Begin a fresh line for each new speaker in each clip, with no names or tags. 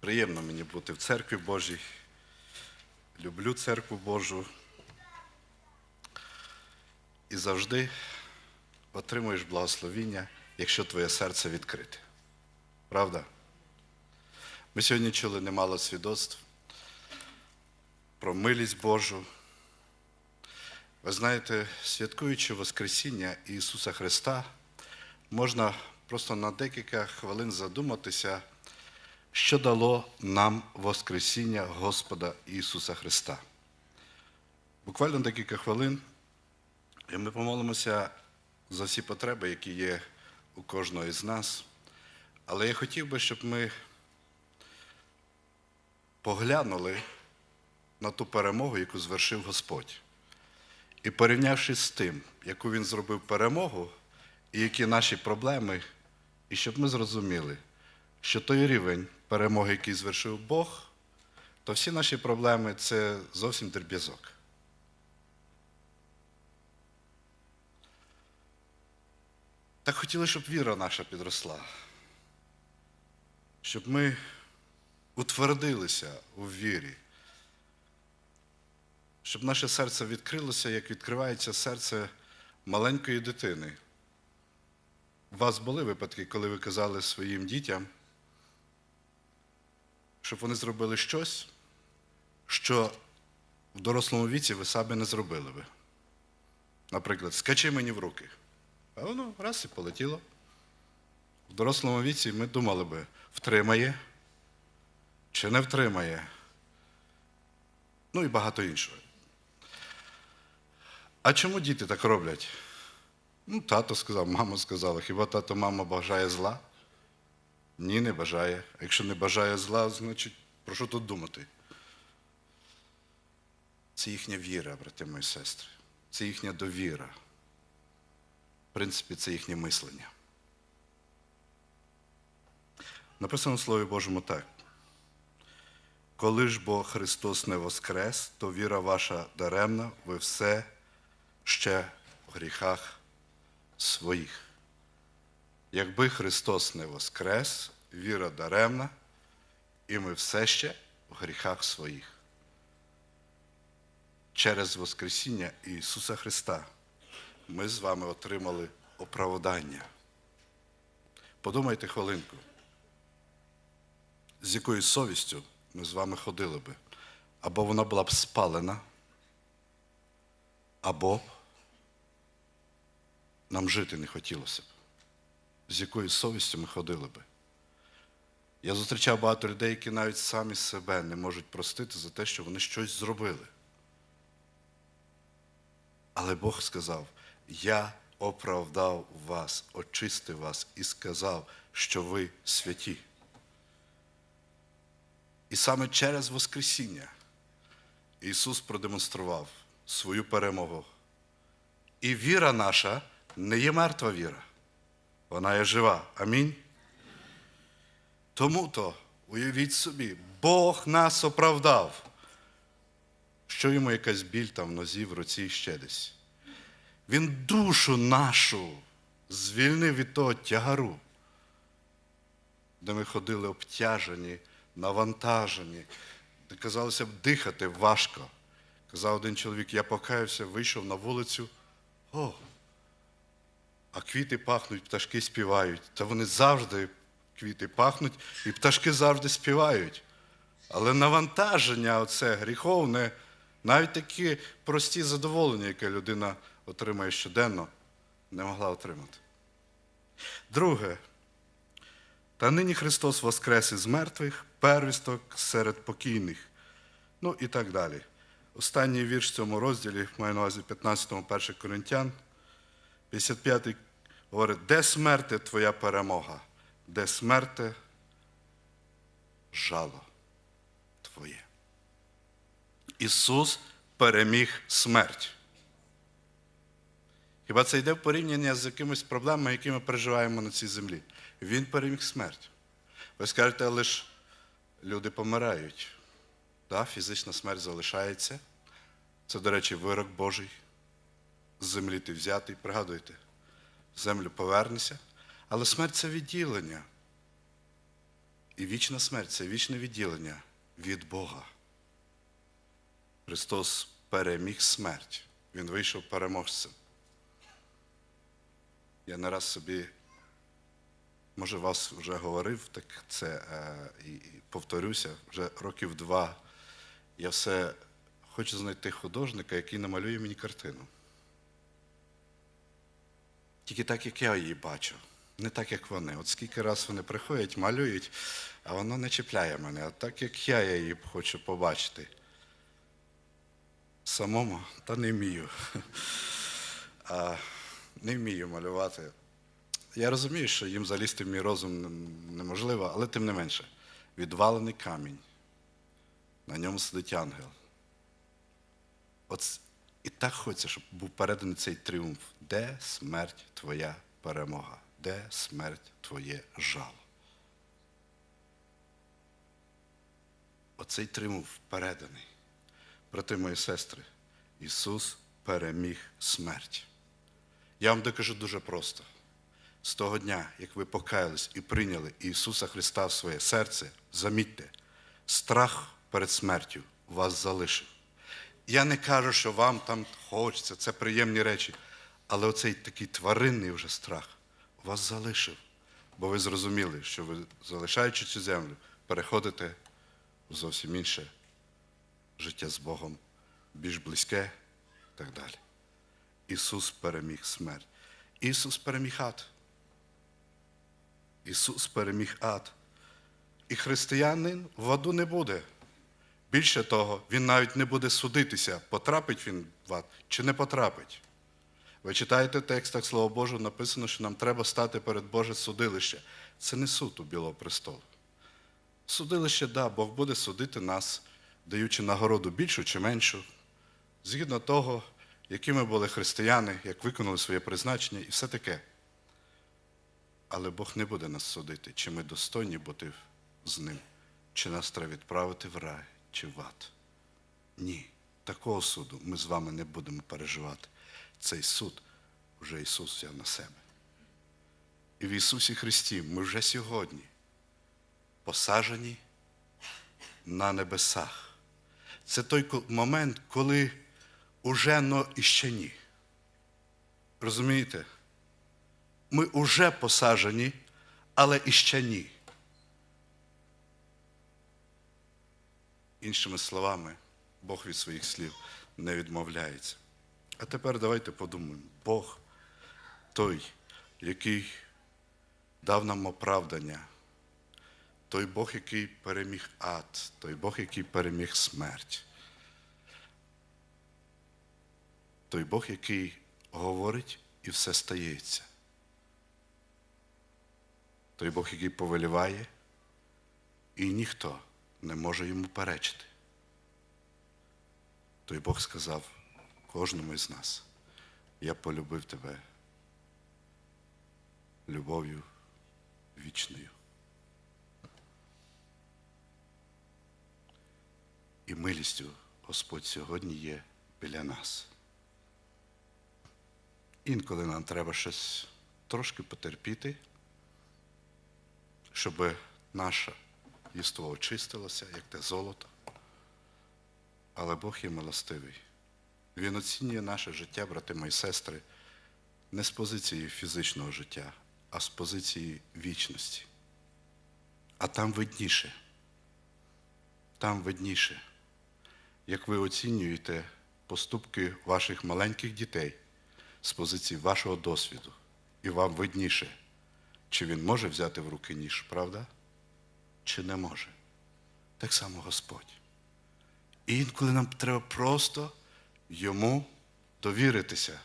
Приємно мені бути в церкві Божій. Люблю церкву Божу. І завжди отримуєш благословіння, якщо твоє серце відкрите. Правда? Ми сьогодні чули немало свідоцтв про милість Божу. Ви знаєте, святкуючи Воскресіння Ісуса Христа, можна просто на декілька хвилин задуматися, що дало нам Воскресіння Господа Ісуса Христа. Буквально декілька хвилин, і ми помолимося за всі потреби, які є у кожного із нас. Але я хотів би, щоб ми поглянули на ту перемогу, яку звершив Господь. І порівнявши з тим, яку він зробив перемогу, і які наші проблеми, і щоб ми зрозуміли, що той рівень перемоги, який звершив Бог, то всі наші проблеми це зовсім дріб'язок. Так хотіли, щоб віра наша підросла, щоб ми утвердилися у вірі, щоб наше серце відкрилося, як відкривається серце маленької дитини. У вас були випадки, коли ви казали своїм дітям, щоб вони зробили щось, що в дорослому віці ви самі не зробили би. Наприклад, скачи мені в руки. А воно раз і полетіло. В дорослому віці ми думали би, втримає чи не втримає. Ну і багато іншого. А чому діти так роблять? Ну, тато сказав, мама сказала. Хіба тато мама бажає зла? Ні, не бажає. А якщо не бажає зла, значить, про що тут думати? Це їхня віра, брати мої сестри. Це їхня довіра. В принципі, це їхнє мислення. Написано в Слові Божому так. Коли ж бо Христос не воскрес, то віра ваша даремна, ви все ще в гріхах своїх. Якби Христос не воскрес, віра даремна, і ми все ще в гріхах своїх. Через Воскресіння Ісуса Христа ми з вами отримали оправдання. Подумайте хвилинку, з якою совістю ми з вами ходили би. Або вона була б спалена, або нам жити не хотілося б. З якою совістю ми ходили би. Я зустрічав багато людей, які навіть самі себе не можуть простити за те, що вони щось зробили. Але Бог сказав: Я оправдав вас, очистив вас і сказав, що ви святі. І саме через Воскресіння Ісус продемонстрував свою перемогу. І віра наша не є мертва віра, вона є жива. Амінь. Тому то, уявіть собі, Бог нас оправдав. Що йому якась біль там в нозі, в руці ще десь. Він душу нашу звільнив від того тягару, де ми ходили обтяжені, навантажені, де казалося б дихати важко. Казав один чоловік, я покаявся, вийшов на вулицю. О, а квіти пахнуть, пташки співають. Та вони завжди квіти пахнуть, і пташки завжди співають. Але навантаження, оце гріховне, навіть такі прості задоволення, яке людина отримує щоденно, не могла отримати. Друге, та нині Христос воскрес із мертвих, первісток серед покійних. Ну і так далі. Останній вірш в цьому розділі, маю на увазі 15 1 Коринтян, 55 говорить, де смерти твоя перемога, де смерти жало твоє. Ісус переміг смерть. Хіба це йде в порівняння з якимись проблемами, які ми переживаємо на цій землі? Він переміг смерть. Ви скажете, але ж люди помирають. Да, фізична смерть залишається. Це, до речі, вирок Божий. З землі ти взятий, пригадуйте, землю повернешся. Але смерть це відділення. І вічна смерть це вічне відділення від Бога. Христос переміг смерть. Він вийшов переможцем. Я не раз собі, може, вас вже говорив, так це е, і, повторюся, вже років два. Я все хочу знайти художника, який намалює мені картину. Тільки так, як я її бачу, не так, як вони. От скільки раз вони приходять, малюють, а воно не чіпляє мене. А так, як я, її хочу побачити. Самому, та не вмію. А, не вмію малювати. Я розумію, що їм залізти в мій розум неможливо, але тим не менше. Відвалений камінь. На ньому сидить ангел. От і так хочеться, щоб був переданий цей тріумф. Де смерть твоя перемога? Де смерть твоє жало? Оцей тріумф переданий. Брати мої сестри, Ісус переміг смерть. Я вам докажу дуже просто. З того дня, як ви покаялись і прийняли Ісуса Христа в своє серце, замітьте, страх перед смертю вас залишив. Я не кажу, що вам там хочеться, це приємні речі, але оцей такий тваринний вже страх вас залишив. Бо ви зрозуміли, що ви, залишаючи цю землю, переходите в зовсім інше життя з Богом, більш близьке і так далі. Ісус переміг смерть. Ісус переміг ад. Ісус переміг ад. І християнин в аду не буде. Більше того, він навіть не буде судитися, потрапить він в ад чи не потрапить. Ви читаєте в текстах Слова Божого, написано, що нам треба стати перед Боже судилище. Це не суд у Білого престолу. Судилище, да, Бог буде судити нас, даючи нагороду більшу чи меншу, згідно того, якими були християни, як виконали своє призначення і все таке. Але Бог не буде нас судити, чи ми достойні бути з ним, чи нас треба відправити в рай, чи в ад. Ні, такого суду ми з вами не будемо переживати. Цей суд вже Ісус взяв на себе. І в Ісусі Христі ми вже сьогодні посаджені на небесах. Це той момент, коли уже но іще ні. Розумієте? Ми уже посаджені, але іще ні. Іншими словами, Бог від своїх слів не відмовляється. А тепер давайте подумаємо. Бог той, який дав нам оправдання, той Бог, який переміг ад, той Бог, який переміг смерть. Той Бог, який говорить і все стається. Той Бог, який повеліває, і ніхто не може йому перечити. Той Бог сказав кожному із нас, я полюбив тебе любов'ю вічною. І милістю Господь сьогодні є біля нас. Інколи нам треба щось трошки потерпіти, щоб наше єство очистилося, як те золото. Але Бог є милостивий. Він оцінює наше життя, брати мої сестри, не з позиції фізичного життя, а з позиції вічності. А там видніше. Там видніше, як ви оцінюєте поступки ваших маленьких дітей з позиції вашого досвіду. І вам видніше, чи він може взяти в руки ніж, правда? Чи не може. Так само Господь. І інколи нам треба просто йому довіритися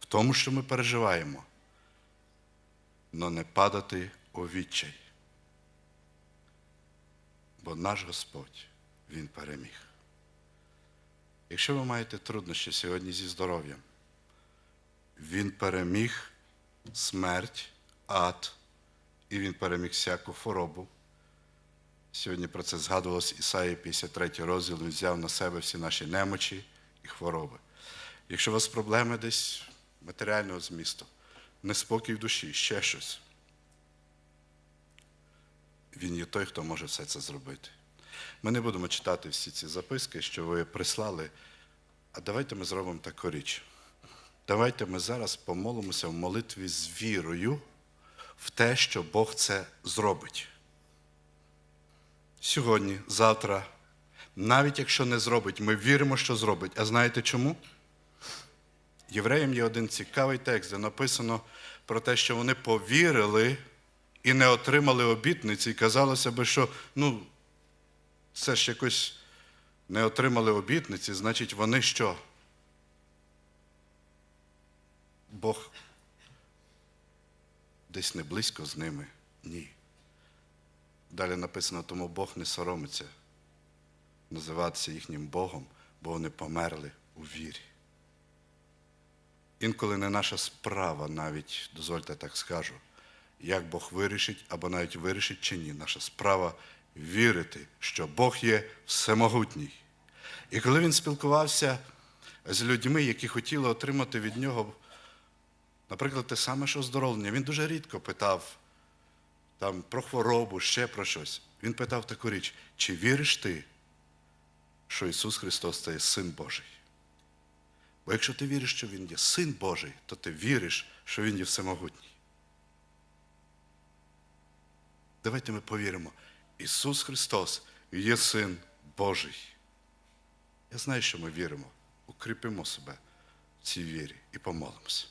в тому, що ми переживаємо, але не падати у відчай. Бо наш Господь, Він переміг. Якщо ви маєте труднощі сьогодні зі здоров'ям, Він переміг смерть, ад, і Він переміг всяку хворобу. Сьогодні про це згадувалось Ісаї 53 розділ, він взяв на себе всі наші немочі і хвороби. Якщо у вас проблеми десь матеріального змісту, неспокій в душі, ще щось. Він є той, хто може все це зробити. Ми не будемо читати всі ці записки, що ви прислали. А давайте ми зробимо таку річ. Давайте ми зараз помолимося в молитві з вірою в те, що Бог це зробить. Сьогодні, завтра, навіть якщо не зробить, ми віримо, що зробить. А знаєте чому? Євреям є один цікавий текст, де написано про те, що вони повірили і не отримали обітниці, і казалося би, що ну, це ж якось не отримали обітниці, значить, вони що? Бог десь не близько з ними? Ні. Далі написано, тому Бог не соромиться називатися їхнім Богом, бо вони померли у вірі. Інколи не наша справа навіть, дозвольте так скажу, як Бог вирішить або навіть вирішить чи ні. Наша справа вірити, що Бог є всемогутній. І коли він спілкувався з людьми, які хотіли отримати від нього, наприклад, те саме, що оздоровлення, він дуже рідко питав там, про хворобу, ще про щось. Він питав таку річ: чи віриш ти, що Ісус Христос це є Син Божий? Бо якщо ти віриш, що Він є Син Божий, то ти віриш, що Він є всемогутній. Давайте ми повіримо. Ісус Христос є Син Божий. Я знаю, що ми віримо. Укріпимо себе в цій вірі і помолимося.